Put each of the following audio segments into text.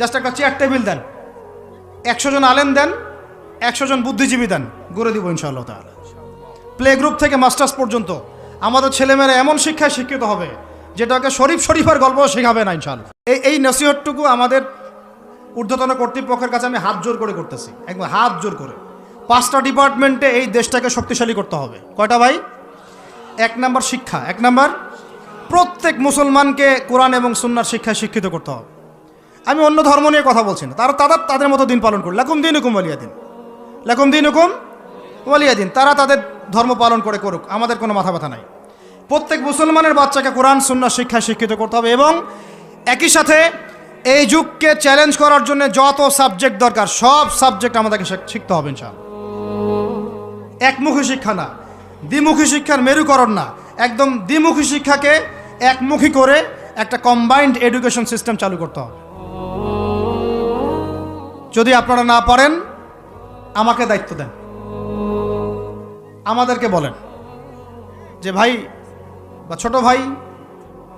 Just একটা chair table দেন। একশো জন আলেম দেন, একশো জন বুদ্ধিজীবী দেন, গড়ে দিব ইনশাআল্লাহ তাহলে প্লে গ্রুপ থেকে মাস্টার্স পর্যন্ত আমাদের ছেলেমেয়েরা এমন শিক্ষায় শিক্ষিত হবে, যেটাকে শরীফ শরীফের গল্প শেখাবে না ইনশাআল্লাহ। এই এই নসিহতটুকু আমাদের ঊর্ধ্বতন কর্তৃপক্ষের কাছে আমি হাত জোর করে করতেছি, একদম হাত জোর করে। পাঁচটা ডিপার্টমেন্টে এই দেশটাকে শক্তিশালী করতে হবে। কয়টা ভাই? এক নাম্বার শিক্ষা, এক নাম্বার প্রত্যেক মুসলমানকে কোরআন এবং সুন্নার শিক্ষায় শিক্ষিত করতে হবে। আমি অন্য ধর্ম নিয়ে কথা বলছি না। তারা তাদের তাদের মতো দিন পালন করুন লাকুম দিন হুকুম ওয়ালিয়া দিন লাকুম দিন হুকুম ওয়ালিয়া দিন তারা তাদের ধর্ম পালন করে করুক। আমাদের কোনো মাথা ব্যথা নাই। প্রত্যেক মুসলমানের বাচ্চাকে কোরআন সুন্নার শিক্ষায় শিক্ষিত করতে হবে এবং একই সাথে এই যুগকে চ্যালেঞ্জ করার জন্য যত সাবজেক্ট দরকার, সব সাবজেক্ট আমাদেরকে শিখতে হবে ইনশাআল্লাহ। একমুখী শিক্ষা না। দ্বিমুখী শিক্ষার মেরুকরণ না। একদম দ্বিমুখী শিক্ষাকে একমুখী করে একটা কম্বাইন্ড এডুকেশন সিস্টেম চালু করতে হবে। যদি আপনারা না পারেন, আমাকে দায়িত্ব দেন। আমাদেরকে বলেন যে, ভাই বা ছোট ভাই,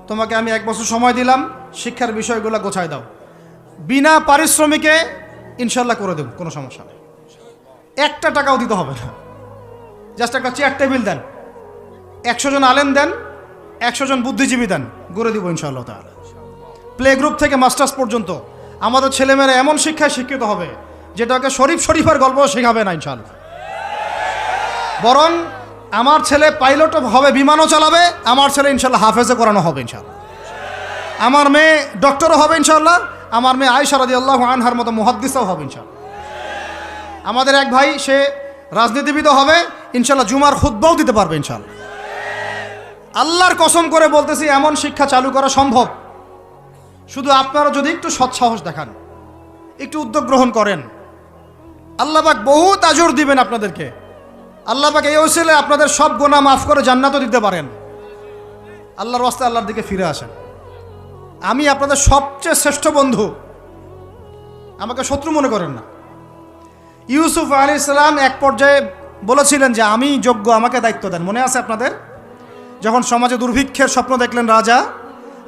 তোমাকে আমি এক বছর সময় দিলাম, শিক্ষার বিষয়গুলো গোছায় দাও। বিনা পারিশ্রমিকে ইনশাল্লাহ করে দেব, কোনো সমস্যা নেই। একটা টাকাও দিতে হবে না। জাস্ট একটা চেয়ার টেবিল দেন, একশো জন আলেম দেন, একশো জন বুদ্ধিজীবী দেন, গড়ে দিব ইনশাআল্লাহ তাহলে প্লে গ্রুপ থেকে মাস্টার্স পর্যন্ত আমাদের ছেলেমেয়েরা এমন শিক্ষায় শিক্ষিত হবে, যেটাকে শরীফ শরীফের গল্প শেখাবে না, ইনশাআল্লাহ। বরং আমার ছেলে পাইলট হবে, বিমানও চালাবে, আমার ছেলে ইনশাল্লাহ হাফেজে করানো হবে ইনশাল্লাহ আমার মেয়ে ডক্টরও হবে ইনশাল্লাহ আমার মেয়ে আয়সা রাদি আল্লাহ আনহার মতো মুহাদ্দিসও হবে ইনশাল্লাহ আমাদের এক ভাই, সে রাজনীতিবিদও হবে ইনশাল্লাহ জুমার খুদ্বাও দিতে পারবে ইনশাল্লাহ আল্লাহর কসম করে বলতেছি, এমন শিক্ষা চালু করা সম্ভব। শুধু আপনারা যদি একটু সৎসাহস দেখান, একটু উদ্যোগ গ্রহণ করেন, আল্লাহবাক বহুত আজর দিবেন আপনাদেরকে। আল্লাহবাক এই ওসিলে আপনাদের সব গোনা মাফ করে জান্নাতও দিতে পারেন। আল্লাহর ওয়াস্তে আল্লাহর দিকে ফিরে আসেন। আমি আপনাদের সবচেয়ে শ্রেষ্ঠ বন্ধু। আমাকে শত্রু মনে করেন না। ইউসুফ আলী ইসলাম এক পর্যায়ে বলেছিলেন যে, আমি যোগ্য, আমাকে দায়িত্ব দেন। মনে আছে আপনাদের? যখন সমাজে দুর্ভিক্ষের স্বপ্ন দেখলেন রাজা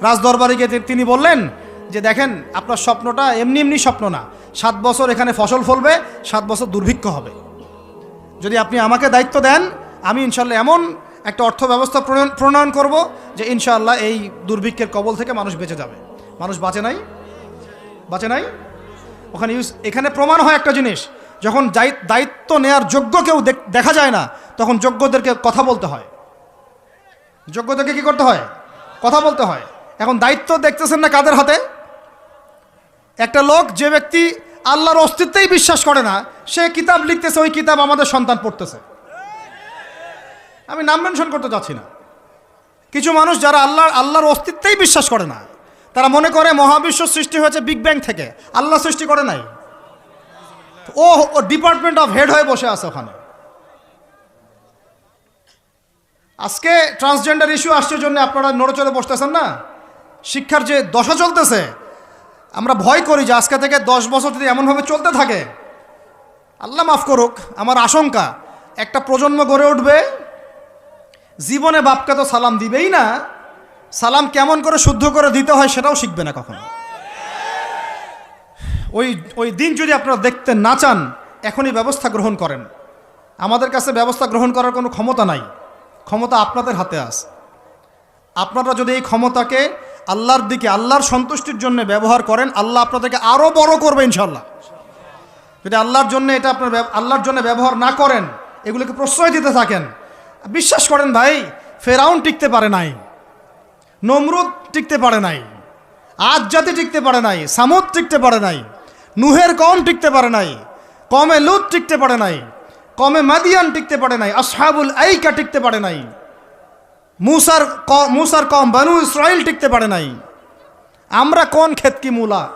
রাজদরবারে গিয়ে তিনি বললেন যে, দেখেন, আপনার স্বপ্নটা এমনি এমনি স্বপ্ন না। সাত বছর এখানে ফসল ফলবে, সাত বছর দুর্ভিক্ষ হবে। যদি আপনি আমাকে দায়িত্ব দেন, আমি ইনশাল্লাহ এমন একটা অর্থ ব্যবস্থা প্রণয়ন- করব যে, ইনশাআল্লাহ এই দুর্ভিক্ষের কবল থেকে মানুষ বেঁচে যাবে। মানুষ বাঁচে নাই? বাঁচে নাই? ওখানে ইউজ এখানে প্রমাণ হয় একটা জিনিস। যখন দায়িত্ব নেয়ার যোগ্য কেউ দেখা যায় না, তখন যোগ্যদেরকে কথা বলতে হয়। যোগ্যদেরকে কি করতে হয়? কথা বলতে হয়। এখন দায়িত্ব দেখতেছেন না কাদের হাতে? একটা লোক, যে ব্যক্তি আল্লাহর অস্তিত্বেই বিশ্বাস করে না, সে কিতাব লিখতেছে, ওই কিতাব আমাদের সন্তান পড়তেছে। আমি নাম মেনশন করতে চাচ্ছি না। কিছু মানুষ যারা আল্লাহ আল্লাহর অস্তিত্বেই বিশ্বাস করে না, তারা মনে করে মহাবিশ্ব সৃষ্টি হয়েছে বিগ ব্যাং থেকে। আল্লাহ সৃষ্টি করে নাই। ও ডিপার্টমেন্ট অফ হেড হয়ে বসে আছে ওখানে। আজকে ট্রান্সজেন্ডার ইস্যু আসছে জন্য আপনারা নড়েচড়ে বসতেছেন না? শিক্ষার যে দশা চলতেছে, আমরা ভয় করি যে আজকে থেকে দশ বছর যদি এমনভাবে চলতে থাকে। আল্লাহ মাফ করুক, আমার আশঙ্কা, একটা প্রজন্ম গড়ে উঠবে, জীবনে বাপকে তো সালাম দিবেই না, সালাম কেমন করে শুদ্ধ করে দিতে হয় সেটাও শিখবে না কখনো। ওই ওই দিন যদি আপনারা দেখতে না চান, এখনই ব্যবস্থা গ্রহণ করেন। আমাদের কাছে ব্যবস্থা গ্রহণ করার কোনো ক্ষমতা নাই। ক্ষমতা আপনাদের হাতে আছে। আপনারা যদি এই ক্ষমতাকে আল্লাহর দিকে, আল্লাহর সন্তুষ্টির জন্য ব্যবহার করেন, আল্লাহ আপনাদেরকে আরও বড় করবে ইনশাল্লাহ যদি আল্লাহর জন্য এটা আপনার আল্লাহর জন্য ব্যবহার না করেন, এগুলোকে প্রশ্রয় দিতে থাকেন। বিশ্বাস করেন ভাই, ফেরাউন টিকতে পারে নাই, নমরুদ টিকতে পারে নাই আজ জাতি টিকতে পারে নাই, সামুদ টিকতে পারে নাই, নুহের কম টিকতে পারে নাই কমে লুত টিকতে পারে নাই কমে মাদিয়ান টিকতে পারে নাই, আসহাবুল আইকা টিকতে পারে নাই মুসার মুসার কম বানু ইসরায়েল টিকতে পারে নাই। আমরা কোন খেতকি মূলা?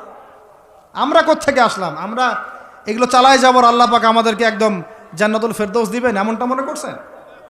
আমরা থেকে আসলাম? আমরা এগুলো চালায় যাব আল্লাহ পাক আমাদেরকে একদম জান্নাতুল ফেরদৌস দিবেন, এমনটা মনে করছেন?